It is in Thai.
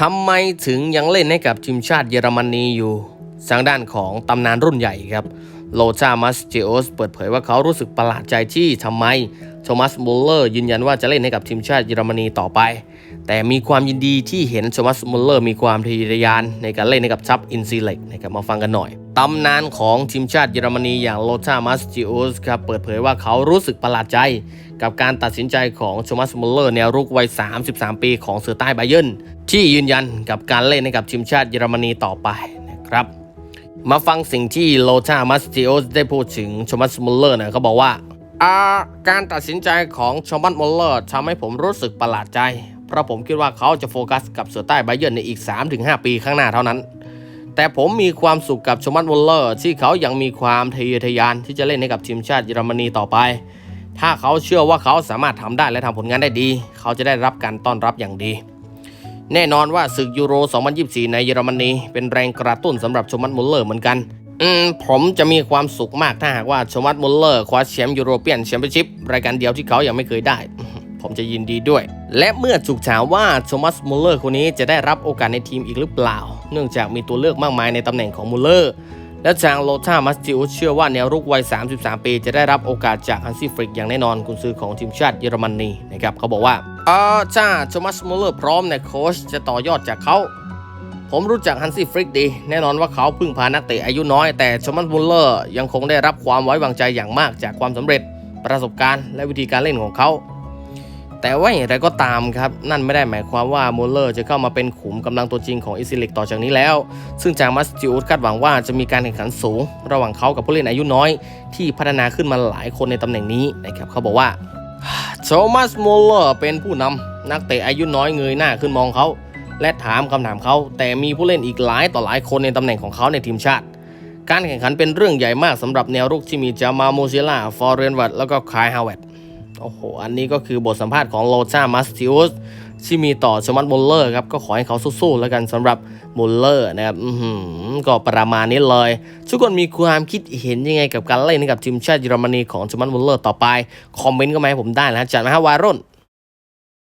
ทำไมถึงยังเล่นให้กับทีมชาติเยอรมนีอยู่ทางด้านของตำนานรุ่นใหญ่ครับโลชามัสเจโอสเปิดเผยว่าเขารู้สึกประหลาดใจที่ทำไม โทมัสมูลเลอร์ยืนยันว่าจะเล่นให้กับทีมชาติเยอรมนีต่อไป แต่มีความยินดีที่เห็นโทมัสมูลเลอร์มีความทะเยอทะยานในการเล่นให้กับซับอินซีเล็กนะครับมาฟังกันหน่อยตำนานของทีมชาติเยอรมนีอย่างโลชามัสจิโอสครับเปิดเผยว่าเขารู้สึกประหลาดใจ กับการตัดสินใจของโทมัสมูลเลอร์แนวรุกวัย 33 ปีของเสือใต้ไบเยิร์นที่ยืนยันกับการเล่นให้กับทีมชาติเยอรมนีต่อไปนะครับมาฟังสิ่งที่โลชามัสจิโอสได้พูดถึงโทมัสมูลเลอร์นะเขาบอกว่า การตัดสินใจของโทมัสมูลเลอร์ทำให้ผมรู้สึกประหลาดใจ เพราะผมคิดว่าเขาจะโฟกัสกับเสือใต้ไบเยิร์นในอีก 3-5 ปีข้างหน้าเท่านั้น แต่ผมมีความสุขกับชมัตวอลเลอร์ที่เขายังมีความทะเยอทะยานที่จะเล่นให้กับทีมชาติเยอรมนีต่อไป ถ้าเขาเชื่อว่าเขาสามารถทำได้และทำผลงานได้ดี เขาจะได้รับการต้อนรับอย่างดี แน่นอนว่าศึกยูโร 2024 ในเยอรมนีเป็นแรงกระตุ้นสำหรับชมัตมุลเลอร์เหมือนกัน อืมผมจะมีความสุขมากถ้าหากว่าชมัตมุลเลอร์คว้าแชมป์ยูโรเปียนแชมเปี้ยนชิพรายการเดียวที่เขายังไม่เคยได้ ผมจะยินดีด้วย และเมื่อถูกถามว่าโทมัสมุลเลอร์คนนี้จะได้รับโอกาสในทีมอีกหรือเปล่า เนื่องจากมีตัวเลือกมากมายในตำแหน่งของมุลเลอร์และทางโลธามัสติอุสเชื่อว่าแนวรุกวัย 33 ปี จะได้รับโอกาสจากฮันซี่ฟริกอย่างแน่นอนกุนซือของทีมชาติเยอรมนีนะครับเขาบอกว่าเออถ้าโทมัสมุลเลอร์พร้อมเนี่ยโค้ชจะต่อยอดจากเขา ผมรู้จักฮันซี่ฟริกดี แน่นอนว่าเขาพึ่งพานักเตะอายุน้อย แต่โทมัสมุลเลอร์ยังคงได้รับความไว้วางใจอย่างมากจากความสำเร็จ ประสบการณ์และวิธีการเล่นของเขา แต่ว่าอย่างไรก็ตามครับ นั่นไม่ได้หมายความว่ามูลเลอร์จะเข้ามาเป็นขุมกำลังตัวจริงของอิซิลิกต่อจากนี้แล้ว ซึ่งจากมัสจิอุสคาดหวังว่าจะมีการแข่งขันสูง ระหว่างเขากับผู้เล่นอายุน้อย ที่พัฒนาขึ้นมาหลายคนในตำแหน่งนี้นะครับเขาบอกว่าโทมัสมูลเลอร์เป็นผู้นำนักเตะอายุน้อยเงยหน้าขึ้นมองเขา และถามคำถามเขา แต่มีผู้เล่นอีกหลายต่อหลายคนในตำแหน่งของเขาในทีมชาติ การแข่งขันเป็นเรื่องใหญ่มากสำหรับแนวรุกที่มีจามาโมเซล่า ฟอร์เรนวัตแล้วก็คายฮาวเวตโอ้โห อันนี้ก็คือบทสัมภาษณ์ของโลชามัสติอุสที่มีต่อชมัตมุลเลอร์ครับ ก็ขอให้เขาสู้ๆแล้วกันสำหรับมุลเลอร์นะครับอืก็ประมาณนี้เลย ทุกคนมีความคิดเห็นยังไงกับการเล่นกับทีมชาติเยอรมนีของชมัตมุลเลอร์ต่อไป คอมเมนต์ก็มาให้ผมได้นะจัดมาฮะวารุ่น